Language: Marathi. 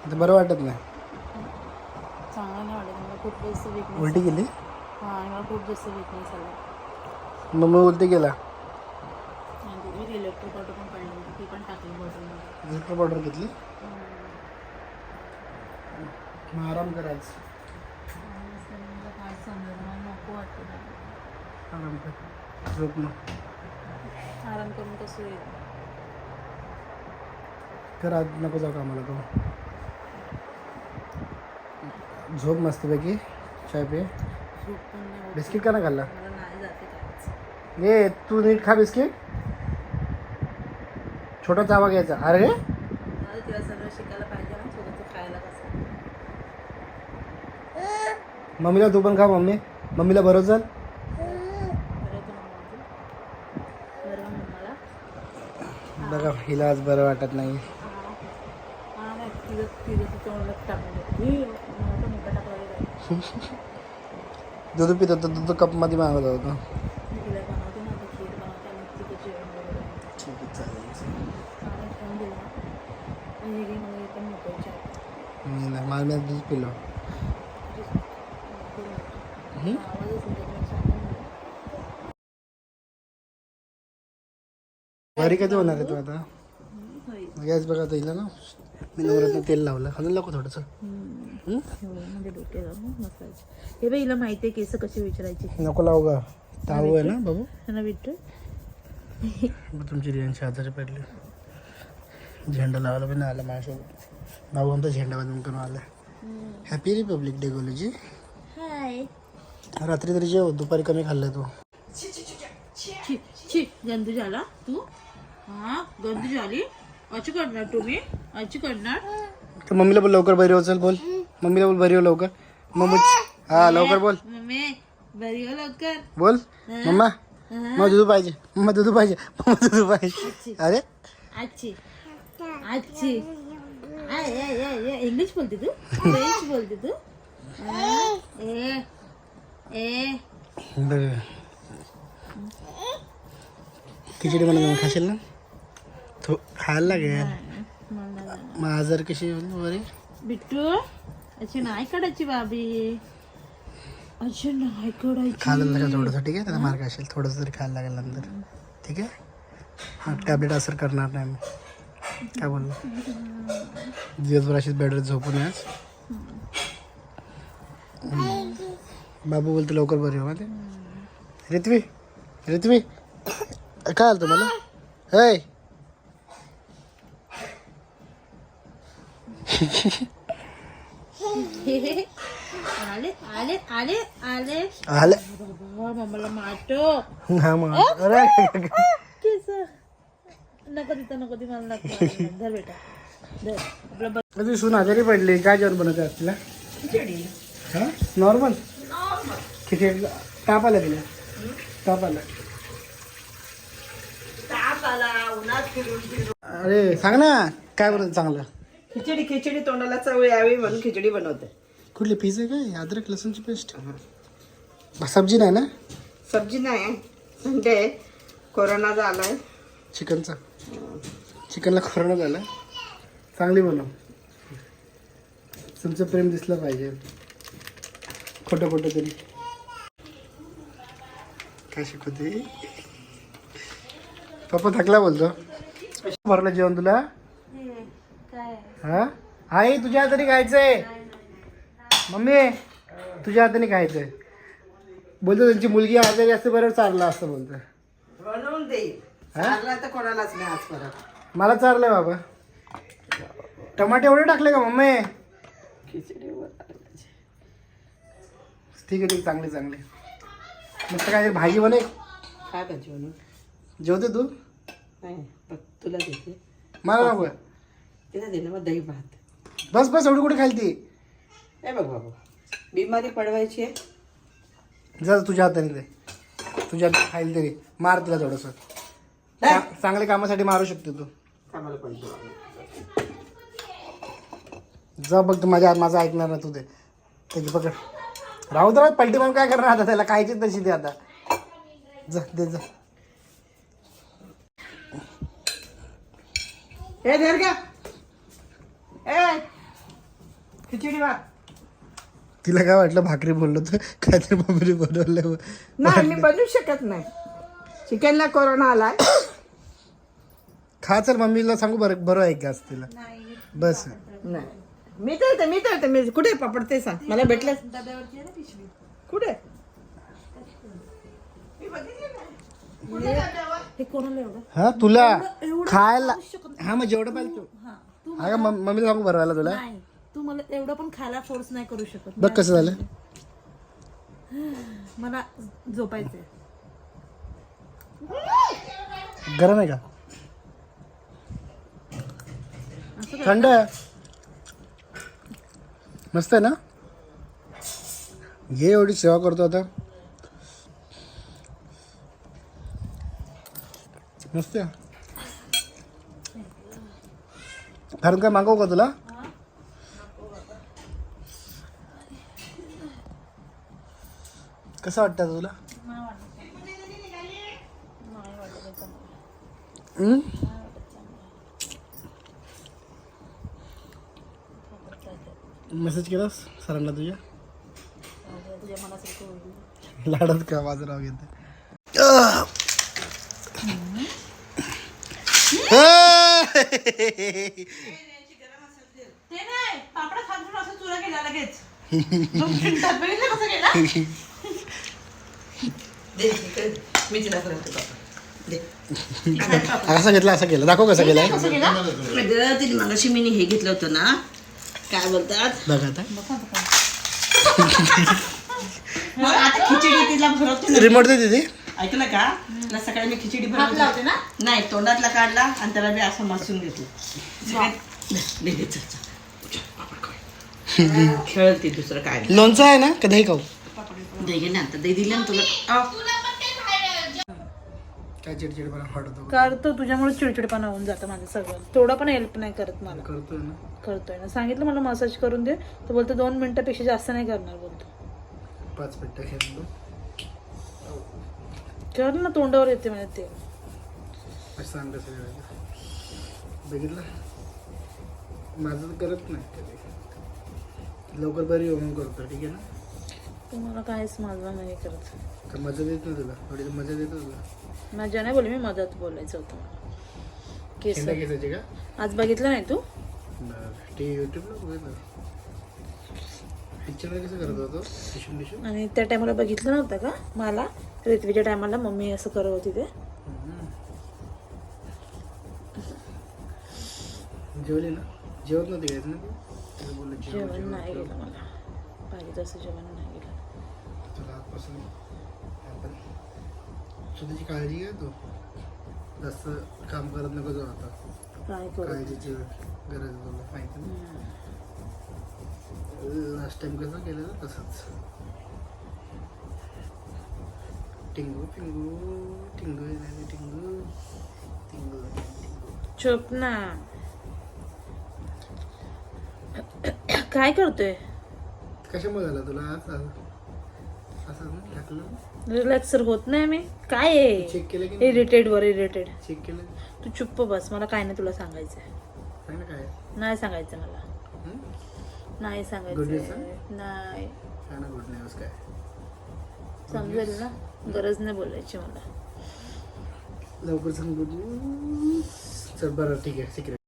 आता बरं वाटत नाही. चांगलं नाही वाटत मला खूप जास्त विकनेस उलटी गेली हा आणि मला खूप जास्त विकनेस आला मग मग उलटी गेला आणि मी इलेक्ट्रिक पण काढली होती ती पण टाकली बॉटलमध्ये इलेक्ट्रिक पावडर घेतली? मग आराम करायचं. मला काय समजलं मला नको वाटतं आराम कर. झोप मग. आराम करून कसं येईल कर आज नको जाऊ कामाला तो झोप मस्तपैकी चाय पे बिस्किट का ना खाल्ला ये तू नीट खा बिस्किट छोटा चावा घ्यायचा अरे मम्मीला तू पण खा मम्मी मम्मीला बरं चल बरं बघा हिला आज बरं वाटत नाही दूध पित होतं दूध कपमध्ये मागत होतं मी तिला नाही मला मी दूध पिलो. घरी कधी होणार आहे तू आता गॅस बघा आता हिला ना मी नवरात्र तेल लावलं अजून लावू थोडंसं हम्म? एवढं म्हणजे डोक्याला मसाज. हे बाई हिला माहिती आहे केस कसे विचारायचे. नको लावू का ताऊ आहे ना बाबू? ना विठ्ठल तुमची रियांशी आजारी पडली. झेंडा लावायला पण आला माझ्यासोबत. भाऊ आमचा झेंडा बांधून करून आला happy republic day Goluji hi रात्री तरी जेव दुपारी कमी खाल्लं तू. छी छी गंदू झाला तू? हा गंदू झाली? अशी करणार तुम्ही? अशी करणार? तर मम्मीला बोल लवकर बरी हो चल बोल. मम्मीला बोल बरी हो लवकर. मम्मी हा लवकर बोल. मम्मी बरी हो लवकर. बोल. मम्मा मग दूध पाहिजे. मम्मा दूध पाहिजे. मम्मा दूध पाहिजे. अरे? आजची आजची इंग्लिश बोलते तू? फ्रेंच बोलते तू? ए ए. खिचडी बनवून खाशील ना? थो खायला लागेल. मग आजार कशी होईल? बरी? बिट्टू? अशी नाही काढायची बाबी. अशी नाही काढायची लागेल थोडंसं ठीक आहे? त्याचा मार्ग असेल थोडंसं तरी खायला लागेल नंतर. ठीक आहे? हा टॅबलेट असर करणार नाही मी. काय बोललो? दिवसभर अशीच बेडवर झोपून आज. बाबू बोलतो लवकर बरे हो ते रित्वी रित्वी काय आलं तुम्हाला? हय आले आले आले आले आलं मम्माला हा नको तिथं नको ती मला नको मारायला. धर बेटा धर आपलं बघ तुझी सून आजारी पडली काय जेवण बनवते आज तिला खिचडी हा नॉर्मल खिचडी ताप आला तिला ताप आला अरे सांग ना काय बनवतं चांगलं खिचडी खिचडी तोंडाला चव यावी म्हणून खिचडी बनवते. कुठली पीस आहे काय? अद्रक लसूणची पेस्ट सब्जी नाही ना? सब्जी नाही संडे आहे. कोरोना झालाय. चिकनचा. चिकनला कोरोना झाला चांगली बनव. तुमचं प्रेम दिसलं पाहिजे. खोटं खोटं तरी. काय शिकवते? पप्पा थकला बोलतो. भरलं जेवण तुला? काय? हा? आई तुझ्या हाताने खायचंय. मम्मी तुझ्या हाताने खायचंय. बोलतो त्यांची मुलगी आजारी असते बरं चाललं असतं बोलतो. बनवून देईल हा? चालला तर कोणालाच नाही आज परत. मला चारलंय बाबा. टमाटे एवढे टाकले का मम्मी? ठीक आहे ठीक चांगले चांगले. मस्त काय भाजी बने काय भाजी बनवून जेवते तू? नाही बघ तुला देते. मला नको. तिला दे ना मग दही भात. बस बस एवढी कुठे खाली ती हे बघ बाबू बिमारी पडवायची आहे. जा तुझ्या हाताने दे. तुझ्या हातात खाईल तरी. मार तिला थोडंसं. चा- चांगल्या कामासाठी मारू शकते तू. जा बघ तू माझ्या माझं ऐकणार ना तू ते. त्याची पकड. राहू तर पलटी म्हणून काय करणार आता त्याला? खायची तशी ते आता. जा दे जा. हे धर का ए खिचडी भात. तिला काय वाटलं भाकरी बोललो तर? काहीतरी मम्मीने बनवलं नाही मी बनवू शकत नाही. चिकनला कोरोना आलाय. खा चल मम्मीला सांगू बरं बरं आहे का तिला? बस. नाही. मी तर येते, मी तर येते. मी कुठे पापड ते सांग? मला भेटलं. डब्यावरती आहे ना पिशवी कुठे? हे कोणाला एवढं? हा तुला खायला हा मग जेवढं पाहिजे तू हा. तू हा का मम- मम्मीला सांगू बरं आला तुला? नाही तू मला एवढं पण खायला फोर्स नाही करू शकत. बघ कसं झालं. मला झोपायचंय. गरम आहे का? थंड आहे. मस्त आहे ना? घे एवढी सेवा करतो आता. मस्त आहे. कारण काय मागवू का तुला कसं वाटतं तुला हम्म? मेसेज केलास सरांना तुझ्या लाडत का माझं नाव घेते ते नाही पापडा खालून असं चुरा केला लगेच. दोन मिनिटात बघितलं कसं केला? मी तिला करते पापड. दे. असं घेतला असं केलं. दाखव कसं केलंय. अगं तिने मगाशी मी हे घेतलं होतं ना. काय बोलतात? बघ आता. मग आता खिचडी तिला भरवते रिमोट दे दीदी ऐकलं का? तिला सकाळी मी खिचडी हात भरवते लावते ना? नाही तोंडातला काढला आणि त्याला मी असं मसून घेतलं. सगळ्यात- दे, दे, चल, चल. खेळत ती दुसरं काय. लोणचं आहे ना? कधी खाऊ? दे घे ना आता दे दिलं ना तुला. काय चिडचिडपणा वाटतो करतो तुझ्यामुळे चिडचिडपणा होऊन जातं माझं सगळं. तेवढं पण हेल्प नाही करत मला. करतोय ना. करतोय ना. सांगितलं मला मसाज करून दे. तर बोलतो दोन मिनिटापेक्षा जास्त नाही करणार बोलतो. पाच मिनिटं खेळतो कर ना तोंडावर येते म्हणजे ते. असं सांग बघितलं? माझं तर करत नाही कधी. लवकर बरी हो करतो ठीक आहे ना? तू मला काहीच माझं नाही करत. मजा देत ना तुला? थोडी मजा देतो तुला? माझ्या नाही बोलले मी मदत बोलायचं होतं. मला केस केसाची का? आज बघितलं नाही तू? ते युट्यूबला बघितलं. पिक्चर कसं करत होतो? आणि त्या टायमाला बघितलं नव्हतं का? मला? रिथवीच्या टायमाला मम्मी असं करत होती ते. जेवली ना? जेवत नव्हती काय ना जेवण जेव, नाही. गेलं मला. पाहिजे तसं जेवण नाही गेलं. तुला आजपासून आपण स्वतःची काळजी घे तू. जास्त काम करत नको जाऊ आता. काय काळजीची गरज तुला माहिती ना? लास्ट टाइम कसं केलेलं? तसंच. टिंगू टिंगू टिंगू नाही टिंगू टिंगू टिंगू चुप ना काय करतोय कशामुळे झालं तुला असं असं टाकलं रिलॅक्सर होत नाही मी काय आहे चेक केलं की नाही इरिटेड वर इरिटेड चेक केलं तू चुप्प बस मला काय नाही तुला सांगायचंय सांग ना काय नाही सांगायचं मला हं? नाही सांगायचं नाही सांग ना गुड न्यूज काय समजेल ना गरज नाही बोलायची मला. लवकर सांगू चल बरं ठीक आहे सिक्रेट